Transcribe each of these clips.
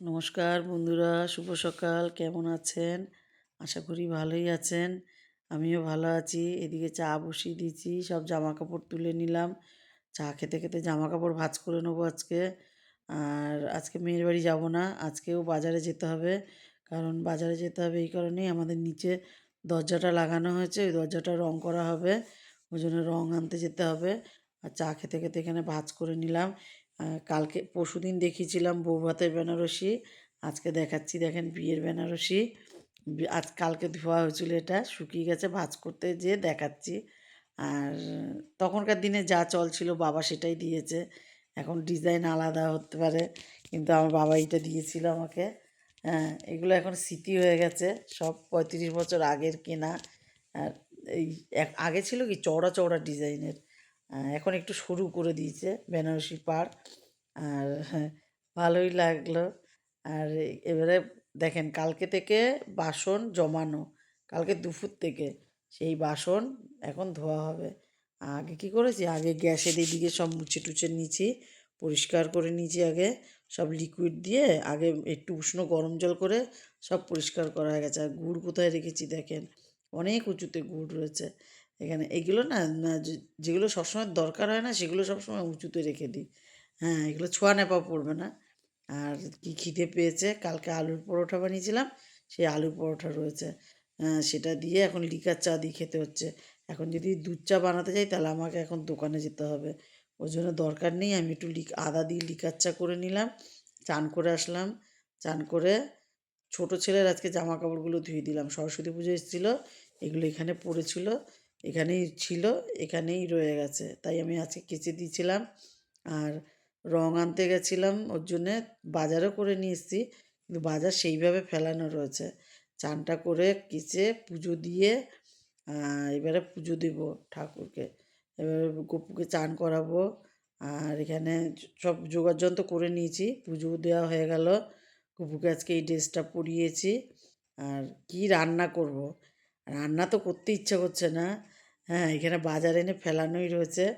নমস্কার বন্ধুরা, শুভ সকাল, কেমন আছেন? আশা করি ভালোই আছেন। আমিও ভালো আছি। এদিকে চা বসিয়ে দিয়েছি, সব জামা কাপড় তুলে নিলাম। চা খেতে খেতে জামা কাপড় ভাজ করে নেব আজকে। আর আজকে মেয়ের বাড়ি যাব না, আজকেও বাজারে যেতে হবে। কারণ বাজারে যেতে হবে এই কারণেই আমাদের নিচে দরজাটা লাগানো হয়েছে, ওই দরজাটা রং করা হবে। ওই জন্য রং আনতে যেতে হবে। আর চা খেতে খেতে এখানে ভাজ করে নিলাম। আহ, পরশু দিন দেখিয়েছিলাম বউ ভাতের বেনারসি। আজকে দেখাচ্ছি দেখেন বিয়ের বেনারসি। আজ কালকে ধোয়া হয়েছিল এটা শুকিয়ে গেছে ভাজ করতে যেয়ে দেখাচ্ছি। আর তখনকার দিনে যা চল ছিল বাবা সেটাই দিয়েছে। এখন ডিজাইন আলাদা হতে পারে কিন্তু আমার বাবা এটা দিয়েছিল আমাকে। হ্যাঁ এগুলো এখন স্মৃতি হয়ে গেছে সব পঁয়ত্রিশ বছর আগের কেনা। আর এই আগে ছিল কি চওড়া চওড়া ডিজাইনের। এখন একটু সরু করে দিয়েছে বেনারসি পার্ক। আর হ্যাঁ, ভালোই লাগল। আর এবারে দেখেন কালকে থেকে বাসন জমানো কালকে দুপুর থেকে সেই বাসন এখন ধোয়া হবে। আগে কি করেছি? আগে গ্যাসের এদিকে সব মুছে টুছে নিয়েছি পরিষ্কার করে নিয়েছি আগে। সব লিকুইড দিয়ে আগে একটু উষ্ণ গরম জল করে সব পরিষ্কার করা হয়ে গেছে। আর গুড় কোথায় রেখেছি দেখেন? অনেক উঁচুতে গুড় রয়েছে। এখানে এগুলো না যেগুলো সবসময় দরকার হয় না, সেগুলো সবসময় উঁচুতে রেখে দিই। হ্যাঁ এগুলো ছোঁয়া নেপা পড়বে না। আর কি খিদে পেয়েছে, কালকে আলুর পরোটা বানিয়েছিলাম, সেই আলুর পরোটা রয়েছে। সেটা দিয়ে এখন লিকার চা দিয়ে খেতে হচ্ছে। এখন যদি দুধ চা বানাতে যাই, তাহলে আমাকে এখন দোকানে যেতে হবে। ওই জন্য দরকার নেই, আমি একটু লিক, আদা দিয়ে লিকার চা করে নিলাম, চান করে আসলাম। চান করে ছোট ছেলের আজকে জামা কাপড়গুলো ধুয়ে দিলাম। সরস্বতী পুজো এসেছিল, এগুলো এখানে পড়েছিল। এখানেই ছিল, এখানেই রয়ে গেছে। তাই আমি আজকে কেচে দিয়েছিলাম আর রং আনতে গেছিলাম ওর জন্যে, বাজারও করে নিয়ে এসেছি, কিন্তু বাজার সেইভাবে ফেলানো রয়েছে। চানটা করে কেচে পুজো দিয়ে এবারে পুজো দেব ঠাকুরকে। এবারে গপুকে চান করাবো আর এখানে সব যোগাযন্ত্র করে নিয়েছি পুজো দেওয়া হয়ে গেল। গপুকে আজকে এই ড্রেসটা পরিয়েছি আর কি রান্না করব। রান্না তো করতে ইচ্ছা করছে না। হ্যাঁ এখানে বাজার এনে ফেলানোই রয়েছে।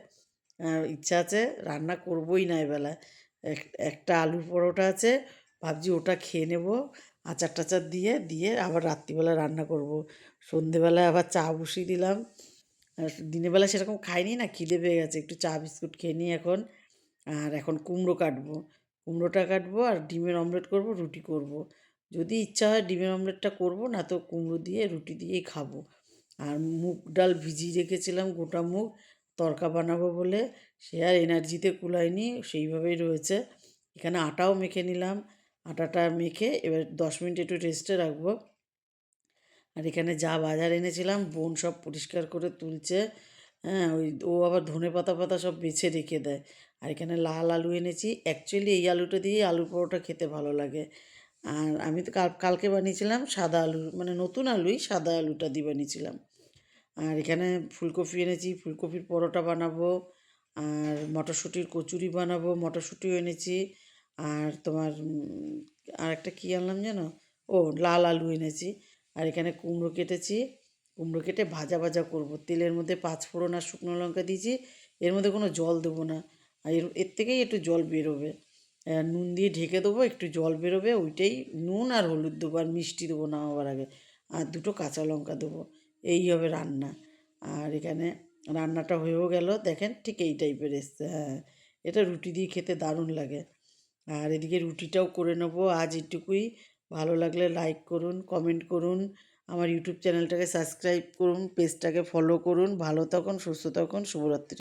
ইচ্ছা আছে রান্না করবই না এবেলা। এক- একটা আলুর পরোটা আছে, ভাবছি ওটা খেয়ে নেব, আচার টাচার দিয়ে দিয়ে আবার রাত্রিবেলা রান্না করব। সন্ধেবেলায় আবার চা বসিয়ে দিলাম। আর দিনের বেলা সেরকম খাইনি না, খিদে পেয়ে গেছে। একটু চা বিস্কুট খেয়ে নিই এখন। আর এখন কুমড়ো কাটবো। কুমড়োটা কাটবো আর ডিমের অমলেট করব, রুটি করব। যদি ইচ্ছা হয় ডিমের অমলেটটা করব, না তো কুমড়ো দিয়ে, রুটি দিয়েই খাব। আর মুগ ডাল ভিজিয়ে রেখেছিলাম গোটা মুগ, তরকা বানাবো বলে, সে আর এনার্জিতে কুলায়নি, সেইভাবেই রয়েছে। এখানে আটাও মেখে নিলাম, আটাটা মেখে এবার দশ মিনিট একটু রেস্টে রাখব। আর এখানে যা বাজার এনেছিলাম, বোন সব পরিষ্কার করে তুলছে হ্যাঁ ওই ও আবার ধনে পাতা পাতা সব বেছে রেখে দেয়। আর এখানে লাল আলু এনেছি অ্যাকচুয়ালি এই আলুটা দিয়ে আলু পরোটা খেতে ভালো লাগে। আর আমি তো কাল, কালকে বানিয়েছিলাম সাদা আলু মানে নতুন আলুই সাদা আলুটা দিয়ে বানিয়েছিলাম। আর এখানে ফুলকপি এনেছি, ফুলকপির পরোটা বানাবো, আর মটরশুঁটির কচুরি বানাবো, মটরশুঁটিও এনেছি। আর তোমার আর একটা কী আনলাম জানো? ও, লাল আলু এনেছি। আর এখানে কুমড়ো কেটেছি। কুমড়ো কেটে ভাজা ভাজা করব। তেলের মধ্যে পাঁচ ফোড়ন আর শুকনো লঙ্কা দিয়েছি। এর মধ্যে কোনো জল দেবো না। আর এর থেকেই একটু জল বেরোবে। নুন দিয়ে ঢেকে দেবো, একটু জল বেরোবে, ওইটাই নুন আর হলুদ দেবো আর মিষ্টি দেবো নামাবার আগে। আর দুটো কাঁচা লঙ্কা দেবো, এই হবে রান্না। আর এখানে রান্নাটা হয়েও গেল, দেখেন ঠিক এই টাইপের এসছে হ্যাঁ। এটা রুটি দিয়ে খেতে দারুণ লাগে। আর এদিকে রুটিটাও করে নেব, আজ এটুকুই। ভালো লাগলে লাইক করুন কমেন্ট করুন, আমার ইউটিউব চ্যানেলটাকে সাবস্ক্রাইব করুন পেজটাকে ফলো করুন। ভালো থাকুন, সুস্থ থাকুন, শুভরাত্রি।